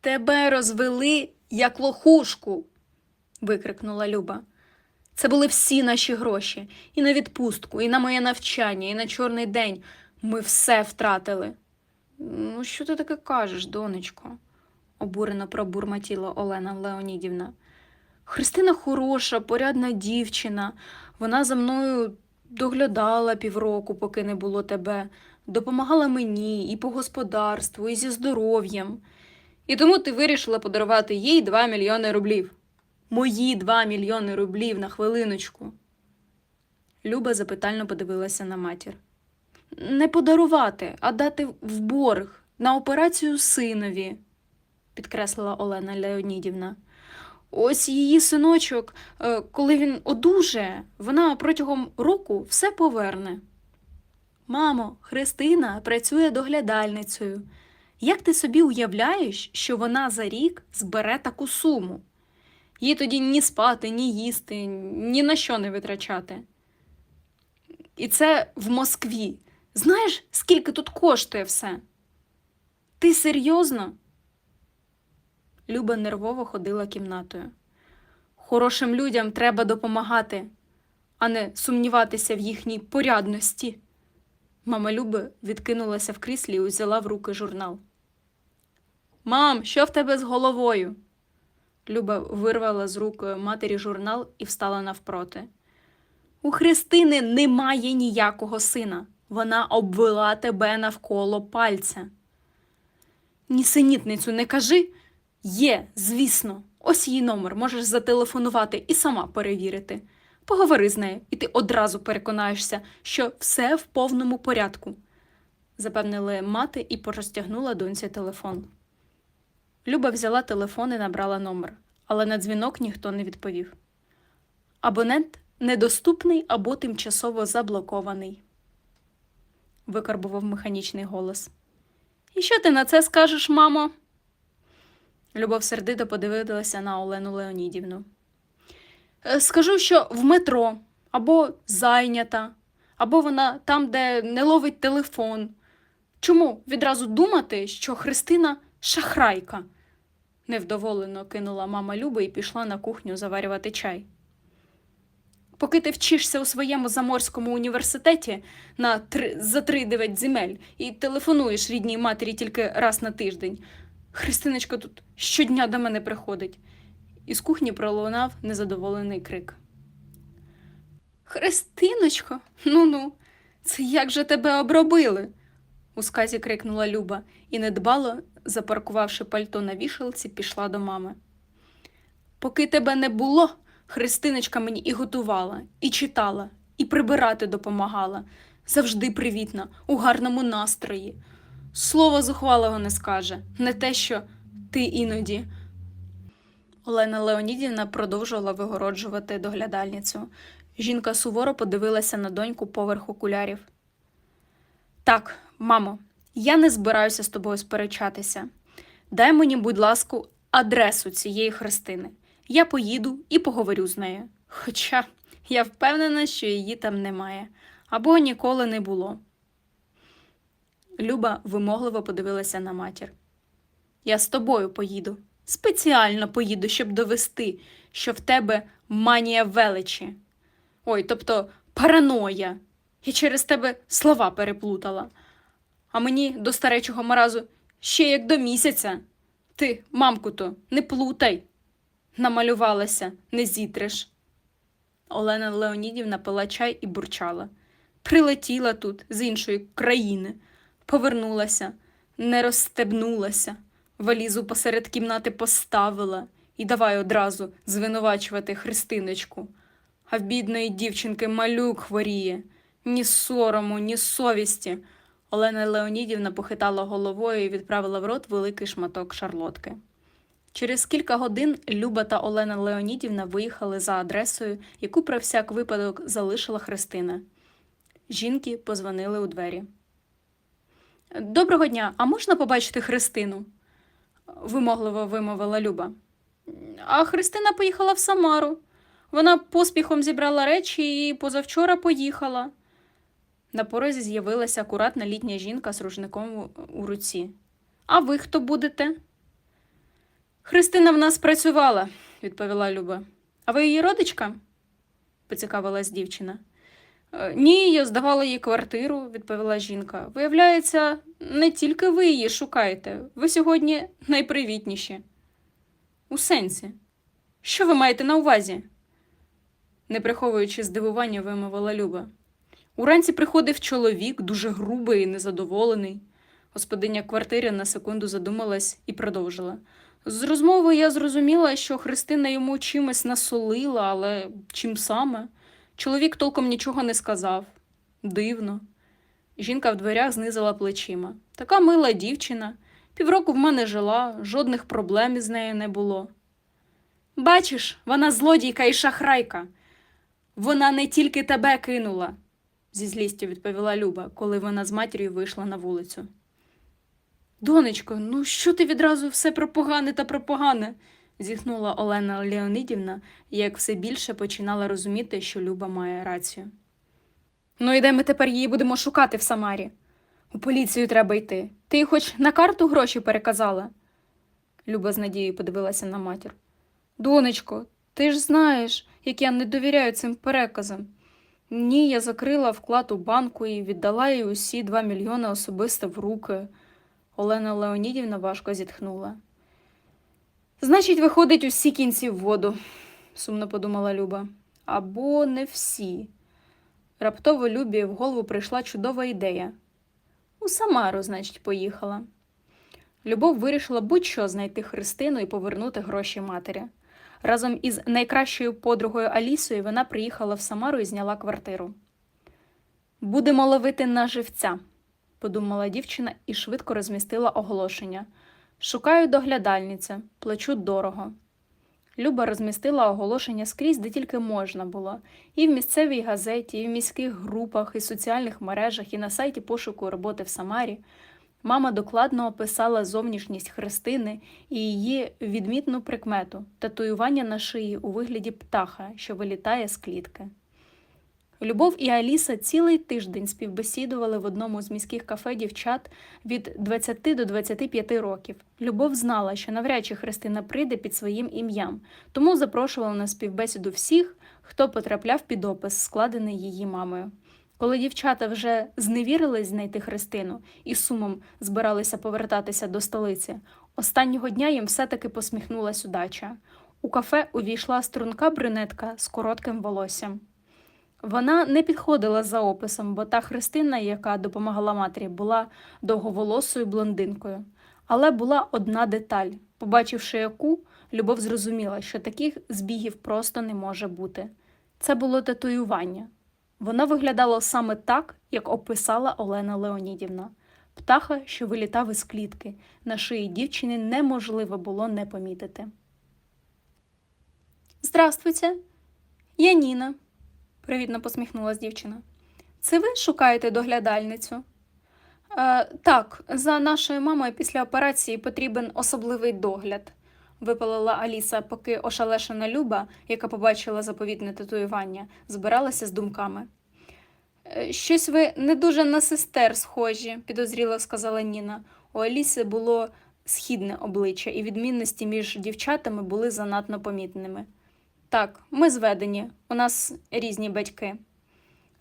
Тебе розвели як лохушку, викрикнула Люба. Це були всі наші гроші. І на відпустку, і на моє навчання, і на чорний день. Ми все втратили. Ну, що ти таке кажеш, донечко? обурено пробурмотіла Олена Леонідівна. Христина хороша, порядна дівчина. Вона за мною доглядала півроку, поки не було тебе, допомагала мені і по господарству, і зі здоров'ям. І тому ти вирішила подарувати їй 2 мільйони рублів. Мої 2 мільйони рублів на хвилиночку. Люба запитально подивилася на матір. Не подарувати, а дати в борг на операцію синові, підкреслила Олена Леонідівна. Ось її синочок, е, коли він одужає, вона протягом року все поверне. Мамо, Христина працює доглядальницею. Як ти собі уявляєш, що вона за рік збере таку суму? Їй тоді ні спати, ні їсти, ні на що не витрачати. І це в Москві. Знаєш, скільки тут коштує все? Ти серйозно? Люба нервово ходила кімнатою. Хорошим людям треба допомагати, а не сумніватися в їхній порядності. Мама Люби відкинулася в кріслі і узяла в руки журнал. Мам, що в тебе з головою? Люба вирвала з рук матері журнал і встала навпроти. У Христини немає ніякого сина. Вона обвела тебе навколо пальця. Нісенітницю не кажи. Є, звісно. Ось її номер, можеш зателефонувати і сама перевірити. Поговори з нею, і ти одразу переконаєшся, що все в повному порядку, запевнили мати і порозтягнула доньці телефон. Люба взяла телефон і набрала номер, але на дзвінок ніхто не відповів. Абонент недоступний або тимчасово заблокований, викарбував механічний голос. І що ти на це скажеш, мамо? Любов сердито подивилася на Олену Леонідівну. «Е, Скажу, що в метро, або зайнята, або вона там, де не ловить телефон. Чому відразу думати, що Христина шахрайка? невдоволено кинула мама Люби і пішла на кухню заварювати чай. Поки ти вчишся у своєму заморському університеті на три, за три дев'ять земель і телефонуєш рідній матері тільки раз на тиждень, Христиночка тут щодня до мене приходить. Із кухні пролунав незадоволений крик. Христиночко, ну ну, це як же тебе обробили? у сказі крикнула Люба і недбало, запаркувавши пальто на вішалці, пішла до мами. Поки тебе не було, Христиночка мені і готувала, і читала, і прибирати допомагала. Завжди привітна, у гарному настрої. Слова зухвалого не скаже, не те, що ти іноді. Олена Леонідівна продовжувала вигороджувати доглядальницю. Жінка суворо подивилася на доньку поверх окулярів. Так, мамо, я не збираюся з тобою сперечатися. Дай мені, будь ласка, адресу цієї Христини. Я поїду і поговорю з нею. Хоча я впевнена, що її там немає або ніколи не було. Люба вимогливо подивилася на матір. Я з тобою поїду. Спеціально поїду, щоб довести, що в тебе манія величі. Ой, тобто параноя. Я через тебе слова переплутала. А мені до старечого маразу ще як до місяця. Ти, мамку то, не плутай. Намалювалася, не зітреш. Олена Леонідівна пила чай і бурчала. Прилетіла тут з іншої країни, повернулася, не розстебнулася, валізу посеред кімнати поставила і давай одразу звинувачувати Христиночку. А в бідної дівчинки малюк хворіє, ні сорому, ні совісті. Олена Леонідівна похитала головою і відправила в рот великий шматок шарлотки. Через кілька годин Люба та Олена Леонідівна виїхали за адресою, яку про всяк випадок залишила Христина. Жінки позвонили у двері. Доброго дня, а можна побачити Христину? вимогливо вимовила Люба. А Христина поїхала в Самару. Вона поспіхом зібрала речі і позавчора поїхала. На порозі з'явилася акуратна літня жінка з рушником у- руці. А ви хто будете? Христина в нас працювала, відповіла Люба. А ви її родичка? поцікавилась дівчина. «Е, Ні, я здавала їй квартиру, відповіла жінка. Виявляється, не тільки ви її шукаєте, ви сьогодні найпривітніші. У сенсі. Що ви маєте на увазі? не приховуючи здивування, вимовила Люба. Уранці приходив чоловік, дуже грубий і незадоволений. Господиня квартири на секунду задумалась і продовжила. З розмови я зрозуміла, що Христина йому чимось насолила, але чим саме? Чоловік толком нічого не сказав. Дивно. Жінка в дверях знизила плечима. Така мила дівчина. Півроку в мене жила, жодних проблем із нею не було. Бачиш, вона злодійка і шахрайка. Вона не тільки тебе кинула, зі злістю відповіла Люба, коли вона з матір'ю вийшла на вулицю. Донечко, ну що ти відразу все про погане та про погане? зітхнула Олена Леонидівна, як все більше починала розуміти, що Люба має рацію. Ну і де ми тепер її будемо шукати в Самарі? У поліцію треба йти. Ти хоч на карту гроші переказала? Люба з надією подивилася на матір. Донечко, ти ж знаєш, як я не довіряю цим переказам. Ні, я закрила вклад у банку і віддала їй усі два мільйони особисто в руки. Олена Леонідівна важко зітхнула. Значить, виходить усі кінці в воду, сумно подумала Люба. Або не всі. Раптово Любі в голову прийшла чудова ідея. У Самару, значить, поїхала. Любов вирішила будь-що знайти Христину і повернути гроші матері. Разом із найкращою подругою Алісою вона приїхала в Самару і зняла квартиру. Будемо ловити на живця, подумала дівчина і швидко розмістила оголошення. Шукаю доглядальниця, плачу дорого. Люба розмістила оголошення скрізь, де тільки можна було, і в місцевій газеті, і в міських групах, і соціальних мережах, і на сайті пошуку роботи в Самарі. Мама докладно описала зовнішність Христини і її відмітну прикмету татуювання на шиї у вигляді птаха, що вилітає з клітки. Любов і Аліса цілий тиждень співбесідували в одному з міських кафе дівчат від 20 до 25 років. Любов знала, що навряд чи Христина прийде під своїм ім'ям, тому запрошувала на співбесіду всіх, хто потрапляв під опис, складений її мамою. Коли дівчата вже зневірились знайти Христину і сумом збиралися повертатися до столиці, останнього дня їм все-таки посміхнулась удача. У кафе увійшла струнка брюнетка з коротким волоссям. Вона не підходила за описом, бо та Христина, яка допомагала матері, була довговолосою блондинкою. Але була одна деталь. Побачивши яку, Любов зрозуміла, що таких збігів просто не може бути. Це було татуювання. Воно виглядало саме так, як описала Олена Леонідівна. Птаха, що вилітав із клітки, на шиї дівчини неможливо було не помітити. Здравствуйте, я Ніна, привітно посміхнулась дівчина. Це ви шукаєте доглядальницю? Е, так, за нашою мамою після операції потрібен особливий догляд, випалила Аліса, поки ошалешена Люба, яка побачила заповітне татуювання, збиралася з думками. «Е, Щось ви не дуже на сестер схожі, підозріло сказала Ніна. У Аліси було східне обличчя, і відмінності між дівчатами були занадто помітними. Так, ми зведені, у нас різні батьки.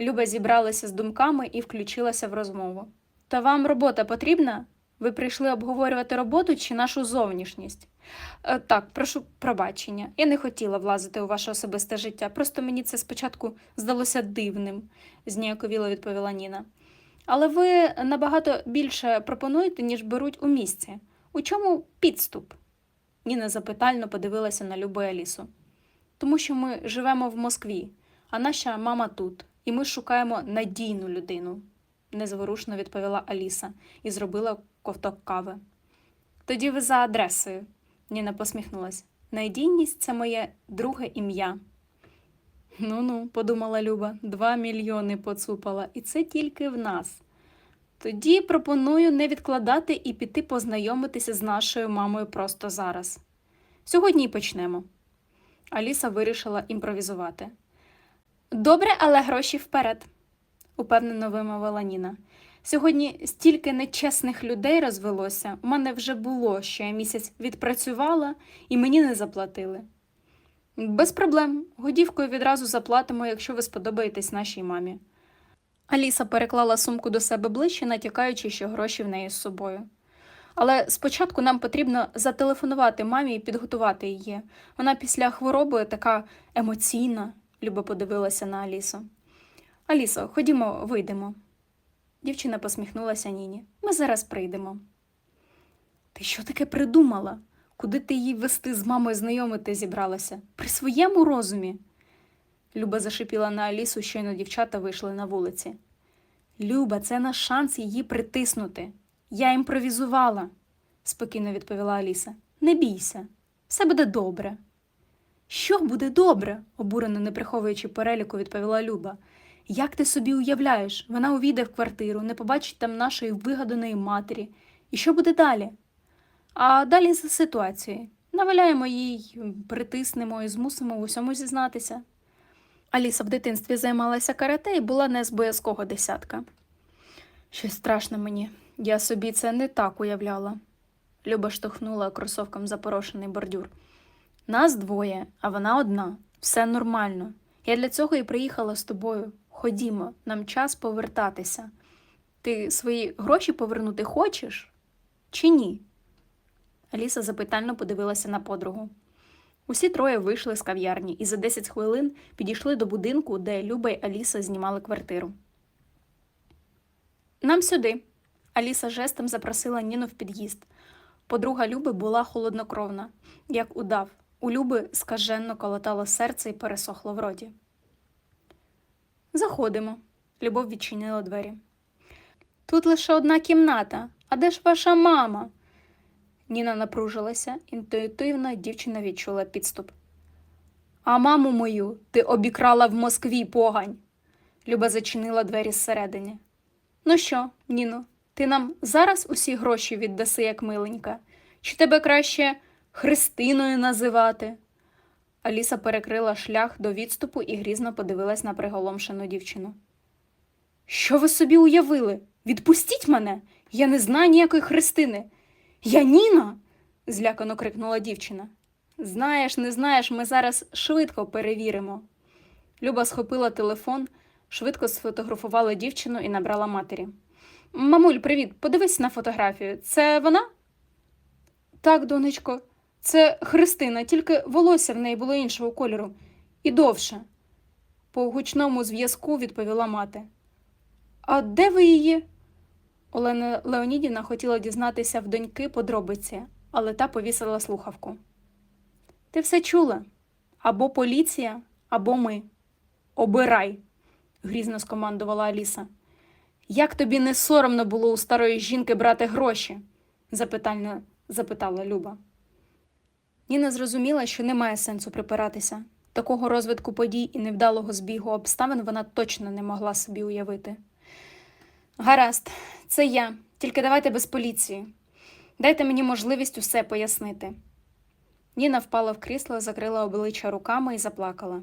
Люба зібралася з думками і включилася в розмову. Та вам робота потрібна? Ви прийшли обговорювати роботу чи нашу зовнішність? Е, так, прошу пробачення. Я не хотіла влазити у ваше особисте життя. Просто мені це спочатку здалося дивним, зніяковіло відповіла Ніна. Але ви набагато більше пропонуєте, ніж беруть у місці. У чому підступ? Ніна запитально подивилася на Любу Алісу. Тому що ми живемо в Москві, а наша мама тут, і ми шукаємо надійну людину, незворушно відповіла Аліса і зробила ковток кави. Тоді ви за адресою, Ніна посміхнулась. Надійність це моє друге ім'я. Ну ну, подумала Люба, два мільйони поцупала, і це тільки в нас. Тоді пропоную не відкладати і піти познайомитися з нашою мамою просто зараз. Сьогодні й почнемо. Аліса вирішила імпровізувати. Добре, але гроші вперед, упевнено вимовила Ніна. Сьогодні стільки нечесних людей розвелося. У мене вже було, що я місяць відпрацювала і мені не заплатили. Без проблем. Годівкою відразу заплатимо, якщо ви сподобаєтесь нашій мамі. Аліса переклала сумку до себе ближче, натякаючи, що гроші в неї з собою. Але спочатку нам потрібно зателефонувати мамі і підготувати її. Вона після хвороби така емоційна, Люба подивилася на Алісу. Алісо, ходімо, вийдемо. Дівчина посміхнулася Ніні. Ми зараз прийдемо. Ти що таке придумала? Куди ти її вести з мамою знайомити зібралася? При своєму розумі? Люба зашипіла на Алісу, щойно дівчата вийшли на вулиці. Люба, це наш шанс її притиснути. Я імпровізувала, спокійно відповіла Аліса. Не бійся, все буде добре. Що буде добре? обурено не приховуючи переліку, відповіла Люба. Як ти собі уявляєш, вона увійде в квартиру, не побачить там нашої вигаданої матері. І що буде далі? А далі за ситуацією. Наваляємо їй, притиснемо і змусимо в усьому зізнатися. Аліса в дитинстві займалася карате і була не з боязкого десятка. Щось страшно мені, я собі це не так уявляла. Люба штовхнула кросовком запорошений бордюр. Нас двоє, а вона одна. Все нормально. Я для цього і приїхала з тобою. Ходімо, нам час повертатися. Ти свої гроші повернути хочеш чи ні? Аліса запитально подивилася на подругу. Усі троє вийшли з кав'ярні і за 10 хвилин підійшли до будинку, де Люба й Аліса знімали квартиру. Нам сюди. Аліса жестом запросила Ніну в під'їзд. Подруга Люби була холоднокровна, як удав. У Люби скаженно колотало серце і пересохло в роті. Заходимо. Любов відчинила двері. Тут лише одна кімната. А де ж ваша мама? Ніна напружилася, інтуїтивно дівчина відчула підступ. А маму мою ти обікрала в Москві погань. Люба зачинила двері зсередини. Ну що, Ніно, ти нам зараз усі гроші віддаси, як миленька, чи тебе краще Христиною називати? Аліса перекрила шлях до відступу і грізно подивилась на приголомшену дівчину. Що ви собі уявили? Відпустіть мене! Я не знаю ніякої Христини. Я Ніна. злякано крикнула дівчина. Знаєш, не знаєш, ми зараз швидко перевіримо. Люба схопила телефон, швидко сфотографувала дівчину і набрала матері. Мамуль, привіт, подивись на фотографію. Це вона? Так, донечко, це Христина, тільки волосся в неї було іншого кольору і довше. По гучному зв'язку відповіла мати. А де ви її? Олена Леонідівна хотіла дізнатися в доньки подробиці, але та повісила слухавку. Ти все чула? Або поліція, або ми. Обирай, грізно скомандувала Аліса. Як тобі не соромно було у старої жінки брати гроші? запитально запитала Люба. Ніна зрозуміла, що немає сенсу припиратися. Такого розвитку подій і невдалого збігу обставин вона точно не могла собі уявити. Гаразд, це я, тільки давайте без поліції. Дайте мені можливість усе пояснити. Ніна впала в крісло, закрила обличчя руками і заплакала.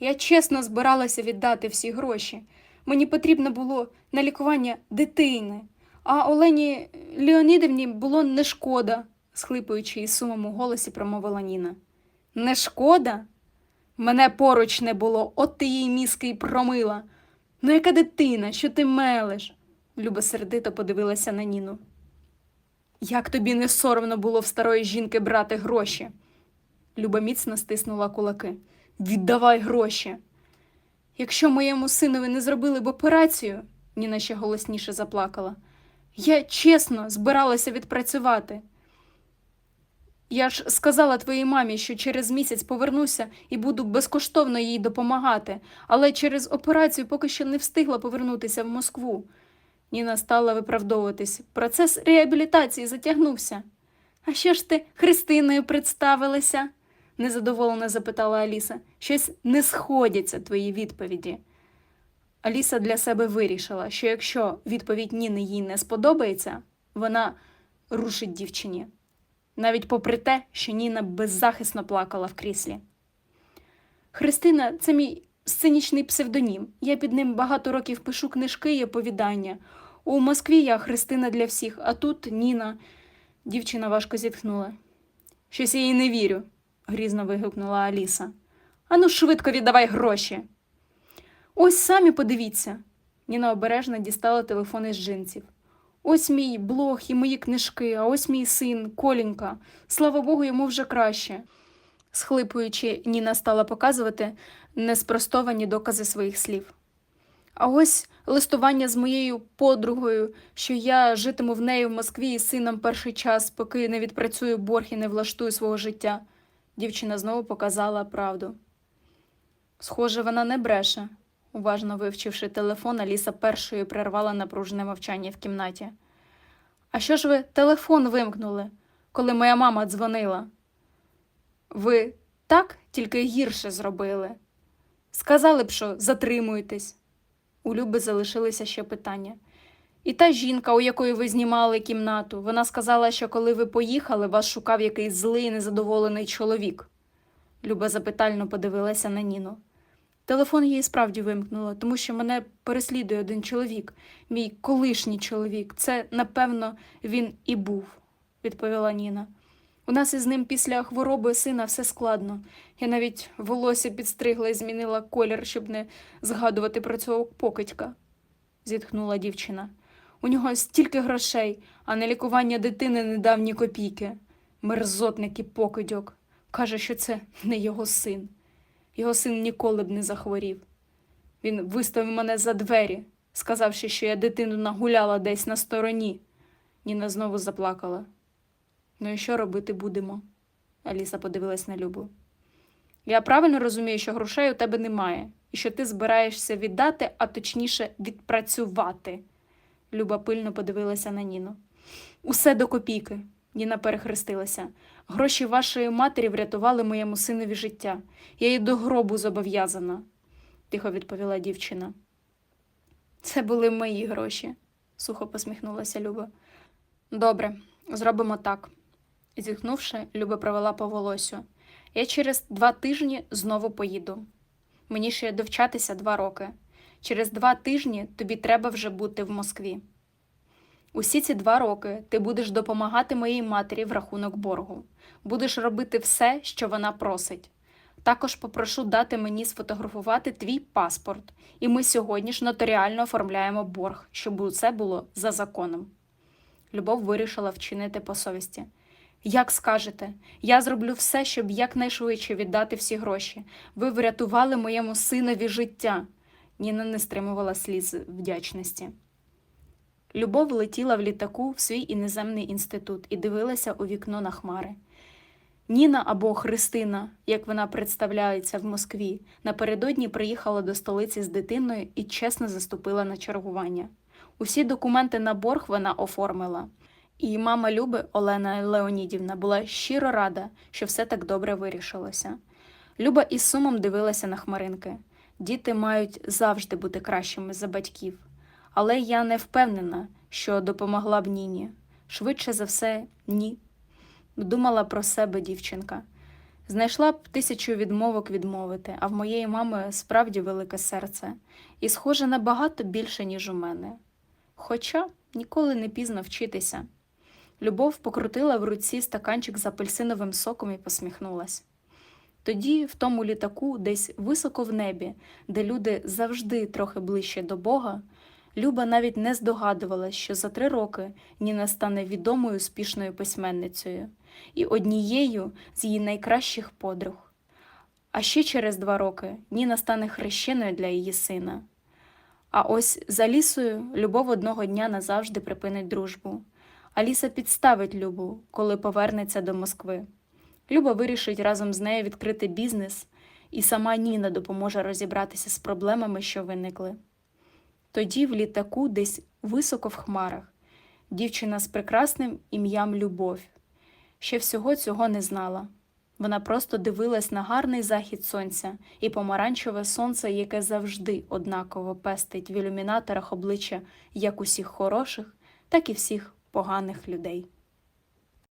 Я чесно збиралася віддати всі гроші. Мені потрібно було на лікування дитини, а Олені Леонідівні було не шкода, схлипуючи із сумом у голосі, промовила Ніна. Не шкода? Мене поруч не було, от ти їй мізки й промила. Ну, яка дитина, що ти мелеш? Люба сердито подивилася на Ніну. Як тобі не соромно було в старої жінки брати гроші? Люба міцно стиснула кулаки. Віддавай гроші. Якщо моєму синові не зробили б операцію, Ніна ще голосніше заплакала. Я чесно збиралася відпрацювати. Я ж сказала твоїй мамі, що через місяць повернуся і буду безкоштовно їй допомагати, але через операцію поки що не встигла повернутися в Москву. Ніна стала виправдовуватись. Процес реабілітації затягнувся. А що ж ти Христиною представилася? незадоволено запитала Аліса. Щось не сходяться твої відповіді. Аліса для себе вирішила, що якщо відповідь Ніни їй не сподобається, вона рушить дівчині навіть попри те, що Ніна беззахисно плакала в кріслі. Христина, це мій сценічний псевдонім. Я під ним багато років пишу книжки і оповідання. У Москві я Христина для всіх, а тут Ніна. Дівчина важко зітхнула. Щось я їй не вірю, грізно вигукнула Аліса. Ану, швидко віддавай гроші. Ось самі подивіться. Ніна обережно дістала телефон із джинсів. Ось мій блог і мої книжки, а ось мій син, Колінька. Слава Богу, йому вже краще. Схлипуючи, Ніна стала показувати неспростовані докази своїх слів. А ось листування з моєю подругою, що я житиму в неї в Москві із сином перший час, поки не відпрацюю борг і не влаштую свого життя. Дівчина знову показала правду. Схоже, вона не бреше. Уважно вивчивши телефон, Аліса першою перервала напружене мовчання в кімнаті. А що ж ви телефон вимкнули, коли моя мама дзвонила? Ви так тільки гірше зробили. Сказали б, що затримуєтесь. У Люби залишилися ще питання. І та жінка, у якої ви знімали кімнату, вона сказала, що коли ви поїхали, вас шукав якийсь злий, незадоволений чоловік. Люба запитально подивилася на Ніну. Телефон її справді вимкнуло, тому що мене переслідує один чоловік, мій колишній чоловік. Це, напевно, він і був, відповіла Ніна. У нас із ним після хвороби сина все складно. Я навіть волосся підстригла і змінила колір, щоб не згадувати про цього покидька, зітхнула дівчина. У нього стільки грошей, а на лікування дитини не дав копійки. Мерзотник і покидьок. Каже, що це не його син. Його син ніколи б не захворів. Він виставив мене за двері, сказавши, що я дитину нагуляла десь на стороні. Ніна знову заплакала. Ну і що робити будемо? Аліса подивилась на Любу. Я правильно розумію, що грошей у тебе немає, і що ти збираєшся віддати, а точніше відпрацювати. Люба пильно подивилася на Ніну. Усе до копійки. Ніна перехрестилася. Гроші вашої матері врятували моєму синові життя. Я їй до гробу зобов'язана, тихо відповіла дівчина. Це були мої гроші, сухо посміхнулася Люба. Добре, зробимо так. Зітхнувши, Люба провела по волосю. Я через два тижні знову поїду. Мені ще довчатися два роки. Через два тижні тобі треба вже бути в Москві. Усі ці два роки ти будеш допомагати моїй матері в рахунок боргу. Будеш робити все, що вона просить. Також попрошу дати мені сфотографувати твій паспорт, і ми сьогодні ж нотаріально оформляємо борг, щоб усе було за законом. Любов вирішила вчинити по совісті. Як скажете, я зроблю все, щоб якнайшвидше віддати всі гроші. Ви врятували моєму синові життя. Ніна не стримувала сліз вдячності. Любов летіла в літаку в свій іноземний інститут і дивилася у вікно на хмари. Ніна або Христина, як вона представляється в Москві, напередодні приїхала до столиці з дитиною і чесно заступила на чергування. Усі документи на борг вона оформила. І мама Люби Олена Леонідівна була щиро рада, що все так добре вирішилося. Люба із сумом дивилася на хмаринки. Діти мають завжди бути кращими за батьків. Але я не впевнена, що допомогла б Ніні. Швидше за все, ні. Думала про себе дівчинка. Знайшла б тисячу відмовок відмовити, а в моєї мами справді велике серце, і схоже набагато більше, ніж у мене. Хоча ніколи не пізно вчитися. Любов покрутила в руці стаканчик з апельсиновим соком і посміхнулась. Тоді, в тому літаку, десь високо в небі, де люди завжди трохи ближче до Бога, Люба навіть не здогадувалась, що за три роки Ніна стане відомою успішною письменницею і однією з її найкращих подруг. А ще через два роки Ніна стане хрещеною для її сина. А ось з Алісою Любов одного дня назавжди припинить дружбу. Аліса підставить Любу, коли повернеться до Москви. Люба вирішить разом з нею відкрити бізнес, і сама Ніна допоможе розібратися з проблемами, що виникли. Тоді в літаку, десь високо в хмарах, дівчина з прекрасним ім'ям Любов. Ще всього цього не знала. Вона просто дивилась на гарний захід сонця і помаранчеве сонце, яке завжди однаково пестить в ілюмінаторах обличчя як усіх хороших, так і всіх поганих людей.